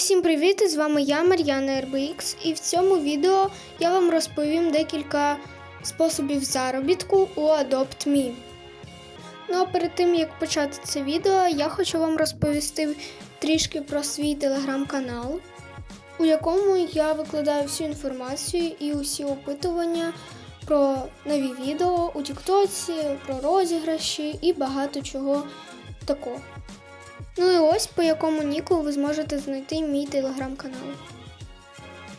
Усім привіт! З вами я, Мар'яна RBX, і в цьому відео я вам розповім декілька способів заробітку у Adopt.me. Ну а перед тим як почати це відео, я хочу вам розповісти трішки про свій телеграм-канал, у якому я викладаю всю інформацію і усі опитування про нові відео у Тіктоці, про розіграші і багато чого такого. Ну і ось по якому ніку ви зможете знайти мій телеграм-канал.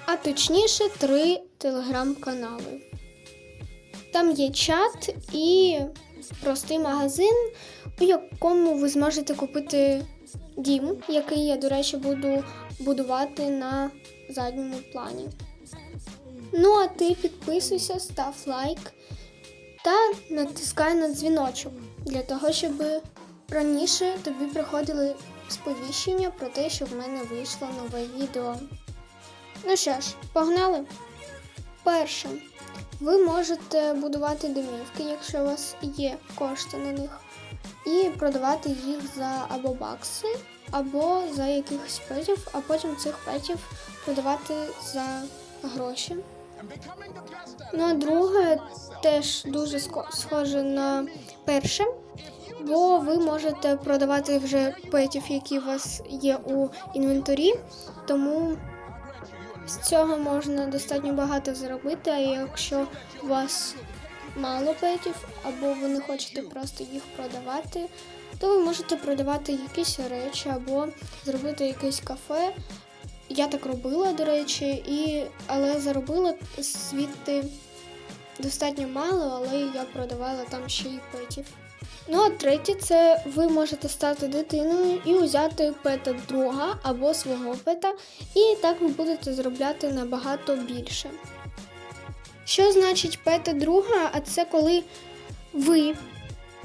А точніше, три телеграм-канали. Там є чат і простий магазин, у якому ви зможете купити дім, який я, до речі, буду будувати на задньому плані. Ну, а ти підписуйся, став лайк та натискай на дзвіночок для того, щоб раніше тобі приходили сповіщення про те, що в мене вийшло нове відео. Ну що ж, погнали. Перше, ви можете будувати домівки, якщо у вас є кошти на них, і продавати їх за або бакси, або за якихось петів, а потім цих петів продавати за гроші. Ну, а друге теж дуже схоже на перше, бо ви можете продавати вже петів, які у вас є у інвентарі, тому з цього можна достатньо багато заробити, а якщо у вас мало петів, або ви не хочете просто їх продавати, то ви можете продавати якісь речі або зробити якесь кафе. Я так робила, до речі, і... але заробила звідти достатньо мало, але я продавала там ще й петів. Ну а третє, це ви можете стати дитиною і взяти пета друга або свого пета, і так ви будете заробляти набагато більше. Що значить пета друга? А це коли ви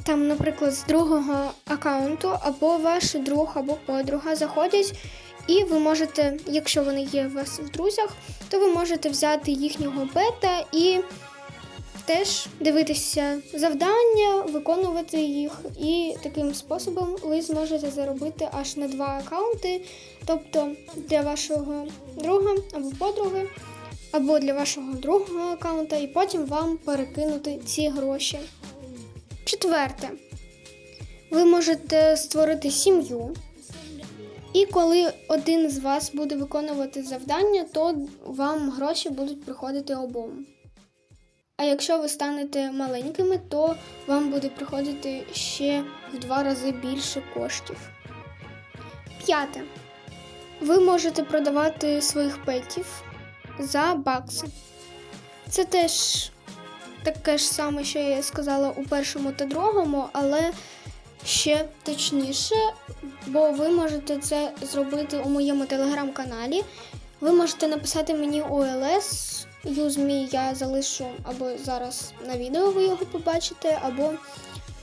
там, наприклад, з другого аккаунту або ваш друг або подруга заходять, і ви можете, якщо вони є у вас в друзях, то ви можете взяти їхнього пета і теж дивитися завдання, виконувати їх, і таким способом ви зможете заробити аж на два аккаунти, тобто для вашого друга або подруги, або для вашого другого аккаунта, і потім вам перекинути ці гроші. Четверте, ви можете створити сім'ю. І коли один з вас буде виконувати завдання, то вам гроші будуть приходити обом. А якщо ви станете маленькими, то вам буде приходити ще в два рази більше коштів. П'яте. Ви можете продавати своїх петів за бакси. Це теж таке ж саме, що я сказала у першому та другому, але ще точніше, бо ви можете це зробити у моєму телеграм-каналі. Ви можете написати мені OLS, юзмі я залишу або зараз на відео ви його побачите, або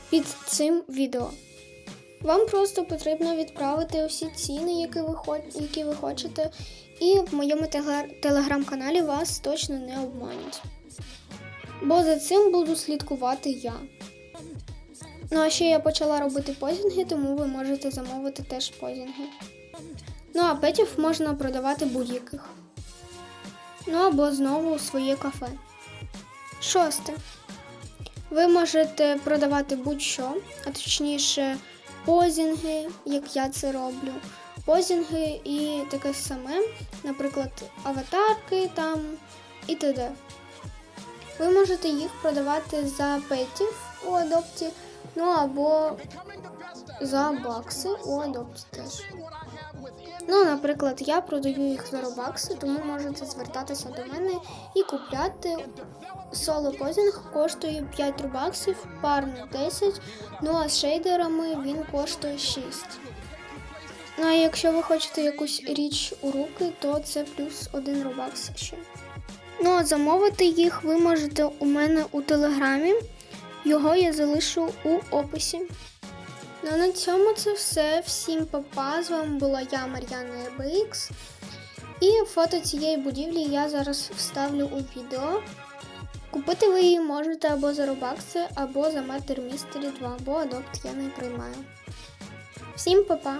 під цим відео. Вам просто потрібно відправити усі ціни, які ви, які ви хочете, і в моєму телеграм-каналі вас точно не обманять. Бо за цим буду слідкувати я. Ну а ще я почала робити позінги, тому ви можете замовити теж позінги. Ну а петів можна продавати будь-яких. Ну або знову своє кафе. Шосте. Ви можете продавати будь-що, а точніше позінги, як я це роблю. Позінги і таке саме, наприклад, аватарки там і т.д. Ви можете їх продавати за петів у адопті, ну або за бакси у адопті теж. Ну, наприклад, я продаю їх за робакси, тому можете звертатися до мене і купляти. Соло позінг коштує 5 робаксів, парний 10, ну а з шейдерами він коштує 6. Ну а якщо ви хочете якусь річ у руки, то це плюс 1 робакс ще. Ну а замовити їх ви можете у мене у телеграмі. Його я залишу у описі. Ну, на цьому це все. Всім папа. З вами була я, Мар'яна RBX. І фото цієї будівлі я зараз вставлю у відео. Купити ви її можете або за робакси, або за Matter Mystery 2, бо адопт я не приймаю. Всім папа!